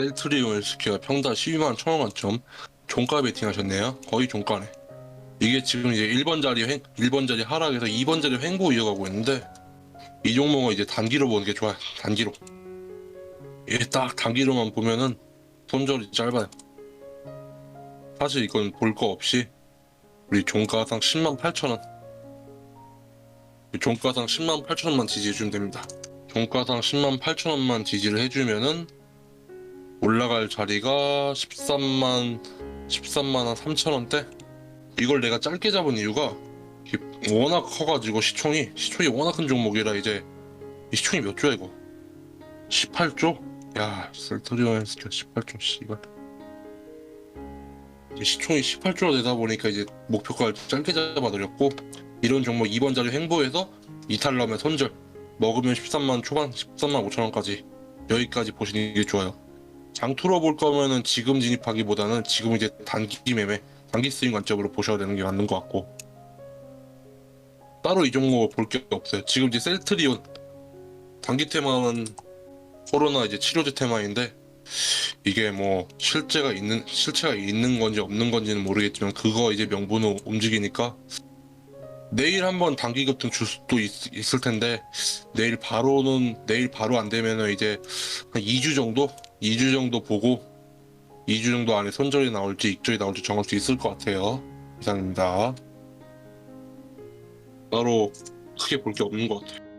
엘트리온 스키가 평당 12만 1천 원쯤 종가 베팅하셨네요. 거의 종가네. 이게 지금 이제 1번 자리 횡, 1번 자리 하락에서 2번 자리 횡보 이어가고 있는데 이 종목은 이제 단기로 보는 게 좋아요. 단기로. 이게 딱 단기로만 보면은 손절이 짧아요. 사실 이건 볼 거 없이 우리 종가상 10만 8천 원. 종가상 10만 8천 원만 지지해주면 됩니다. 종가상 10만 8천 원만 지지를 해주면은 올라갈 자리가 13만 13만 한 3천 원대. 이걸 내가 짧게 잡은 이유가 워낙 커가지고 시총이 시총이 워낙 큰 종목이라 이제 이 시총이 몇 조야 이거? 18조? 야 스킬 18조 씨발. 시총이 18조가 되다 보니까 이제 목표가를 짧게 잡아드렸고 이런 종목 2번 자리 횡보해서 이탈 나면 손절 먹으면 13만 초반 13만 5천 원까지 여기까지 보시는 게 좋아요. 장투로 볼 거면은 지금 진입하기보다는 지금 이제 단기 매매 단기 스윙 관점으로 보셔야 되는 게 맞는 것 같고. 따로 이 종목을 볼 게 없어요. 지금 이제 셀트리온 단기 테마는 코로나 이제 치료제 테마인데 이게 뭐 실제가 있는 실체가 있는 건지 없는 건지는 모르겠지만 그거 이제 명분으로 움직이니까 내일 한번 단기 급등 줄 수도 있, 있을 텐데 내일 바로는 내일 바로 안 되면은 이제 한 2주 정도? 2주 정도 보고 2주 정도 안에 손절이 나올지 익절이 나올지 정할 수 있을 것 같아요. 이상입니다. 따로 크게 볼 게 없는 것 같아요